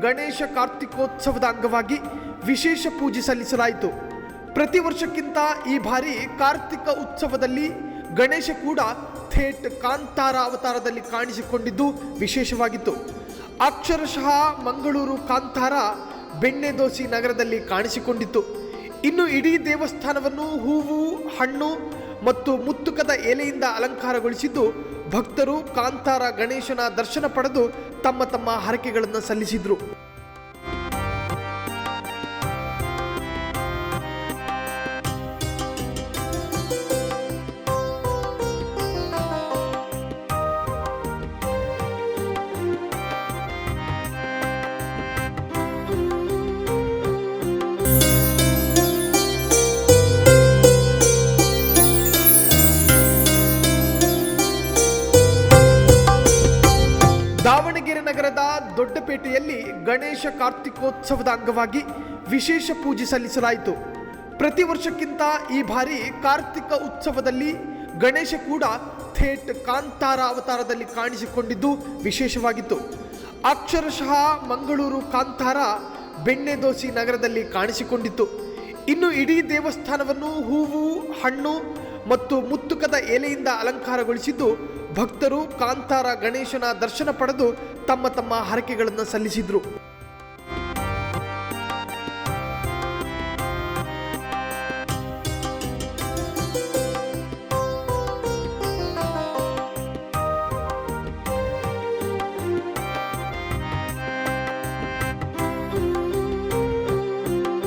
ಗಣೇಶ ಕಾರ್ತಿಕೋತ್ಸವದ ಅಂಗವಾಗಿ ವಿಶೇಷ ಪೂಜೆ ಸಲ್ಲಿಸಲಾಯಿತು. ಪ್ರತಿ ವರ್ಷಕ್ಕಿಂತ ಈ ಬಾರಿ ಕಾರ್ತಿಕ ಉತ್ಸವದಲ್ಲಿ ಗಣೇಶ ಕೂಡ ಥೇಟ್ ಕಾಂತಾರ ಅವತಾರದಲ್ಲಿ ಕಾಣಿಸಿಕೊಂಡಿದ್ದು ವಿಶೇಷವಾಗಿತ್ತು. ಅಕ್ಷರಶಃ ಮಂಗಳೂರು ಕಾಂತಾರ ಬೆಣ್ಣೆದೋಸಿ ನಗರದಲ್ಲಿ ಕಾಣಿಸಿಕೊಂಡಿತ್ತು. ಇನ್ನು ಇಡೀ ದೇವಸ್ಥಾನವನ್ನು ಹೂವು, ಹಣ್ಣು ಮತ್ತು ಮುತ್ತುಕದ ಎಲೆಯಿಂದ ಅಲಂಕಾರಗೊಳಿಸಿದ್ದು ಭಕ್ತರು ಕಾಂತಾರ ಗಣೇಶನ ದರ್ಶನ ಪಡೆದು ತಮ್ಮ ತಮ್ಮ ಹರಕೆಗಳನ್ನು ಸಲ್ಲಿಸಿದ್ರು. ದೊಡ್ಡಪೇಟೆಯಲ್ಲಿ ಗಣೇಶ ಕಾರ್ತಿಕೋತ್ಸವದ ಅಂಗವಾಗಿ ವಿಶೇಷ ಪೂಜೆ ಸಲ್ಲಿಸಲಾಯಿತು. ಪ್ರತಿ ವರ್ಷಕ್ಕಿಂತ ಈ ಬಾರಿ ಕಾರ್ತಿಕ ಉತ್ಸವದಲ್ಲಿ ಗಣೇಶ ಕೂಡ ಥೇಟ್ ಕಾಂತಾರ ಅವತಾರದಲ್ಲಿ ಕಾಣಿಸಿಕೊಂಡಿದ್ದು ವಿಶೇಷವಾಗಿತ್ತು. ಅಕ್ಷರಶಃ ಮಂಗಳೂರು ಕಾಂತಾರ ಬೆಣ್ಣೆದೋಸಿ ನಗರದಲ್ಲಿ ಕಾಣಿಸಿಕೊಂಡಿತ್ತು. ಇನ್ನು ಇಡೀ ದೇವಸ್ಥಾನವನ್ನು ಹೂವು, ಹಣ್ಣು ಮತ್ತು ಮುತ್ತುಕದ ಎಲೆಯಿಂದ ಅಲಂಕಾರಗೊಳಿಸಿದ್ದು ಭಕ್ತರು ಕಾಂತಾರ ಗಣೇಶನ ದರ್ಶನ ಪಡೆದು ತಮ್ಮ ತಮ್ಮ ಹರಕೆಗಳನ್ನು ಸಲ್ಲಿಸಿದ್ರು.